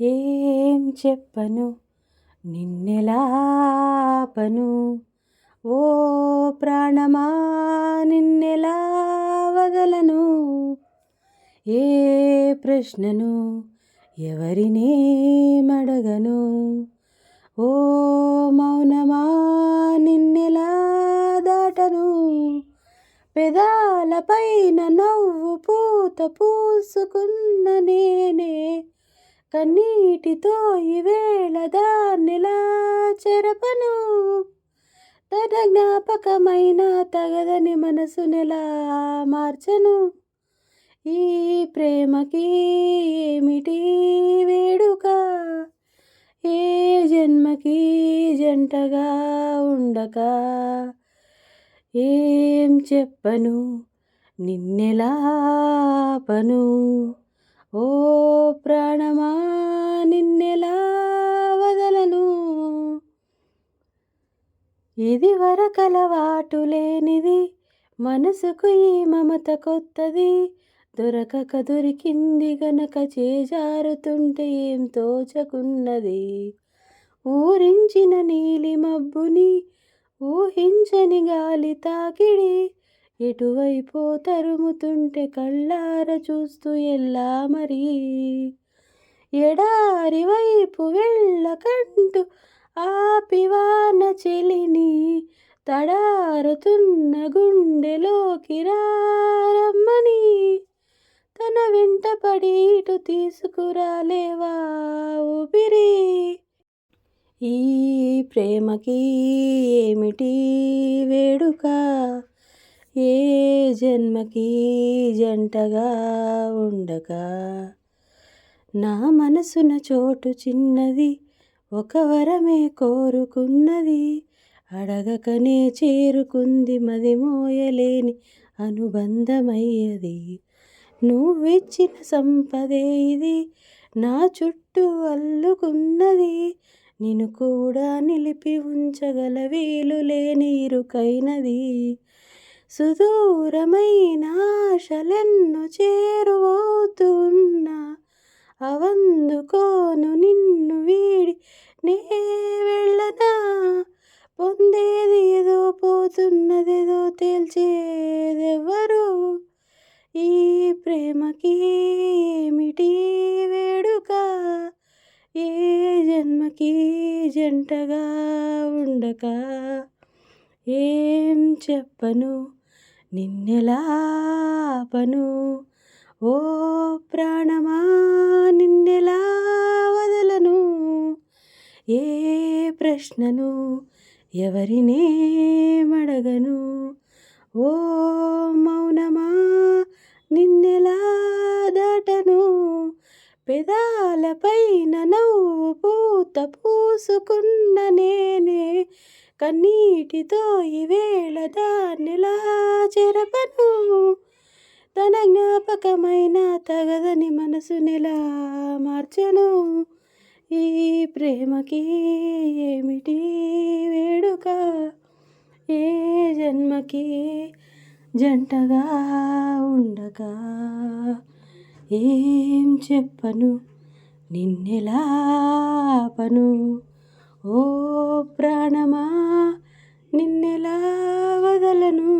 ఏం చెప్పను? నిన్నెలాపను ఓ ప్రాణమా నిన్నెలా వదలను? ఏ ప్రశ్నను ఎవరినేమడగను ఓ మౌనమా నిన్నెలా దాటను? పెదాలపైన నవ్వు పూత పూసుకున్న నేనే కన్నీటితో ఈవేళ దాన్నిలా చెరపను? తన జ్ఞాపకమైన తగదని మనసునెలా మార్చను? ఈ ప్రేమకి ఏమిటి వేడుక? ఏ జన్మకి జంటగా ఉండక? ఏం చెప్పను? నిన్నెలాపను ఓ ప్రాణ ఇది వరకలవాటు లేనిది మనసుకు ఈ మమత కొత్తది. దొరకక దొరికింది గనక చేజారుతుంటే ఏం తోచకున్నది? ఊరించిన నీలి మబ్బుని ఊహించని గాలి తాకిడి. ఎటువైపో తరుముతుంటే కళ్ళార చూస్తూ ఎల్లా మరి? ఎడారి వైపు వెళ్ళకంటూ ఆపివాన చెలిని తడారుతున్న గుండెలోకి రారమ్మని. తన వెంట పడి ఇటు తీసుకురాలేవా ఊపిరి? ఈ ప్రేమకి ఏమిటి వేడుక? ఏ జన్మకి జంటగా ఉండగా నా మనసున చోటు చిన్నది ఒక వరమే కోరుకున్నది. అడగకనే చేరుకుంది మది మోయలేని అనుబంధమయ్యది. నువ్విచ్చిన సంపదే ఇది నా చుట్టూ అల్లుకున్నది. నిన్ను కూడా నిలిపి ఉంచగల వీలు లేని ఇరుకైనది. సుదూరమైన ఆశలెన్ను చేరువో అవందుకోను నిన్ను వీడి నే వెళ్ళనా పొందేది ఏదో పోతున్నదేదో తేల్చేదెవ్వరు ఈ ప్రేమకి ఏమిటి వేడుక? ఏ జన్మకి జంటగా ఉండక? ఏం చెప్పను? నిన్నెలాపను ఓ ప్రాణమా ప్రశ్నను ఎవరినేమడగను ఓ మౌనమా నిన్నెలా దాటను? పెదాలపైన నవ్వు పూత పూసుకున్న నేనే కన్నీటితో ఈవేళ దాన్నిలా చెరపను? తన జ్ఞాపకమైన తగదని మనసునిలా మార్చను? ఈ ప్రేమకి ఏమిటి వేడుక? ఏ జన్మకి జంటగా ఉండగా ఏం చెప్పను? నిన్నెలాపను ఓ ప్రాణమా నిన్నెలా వదలను?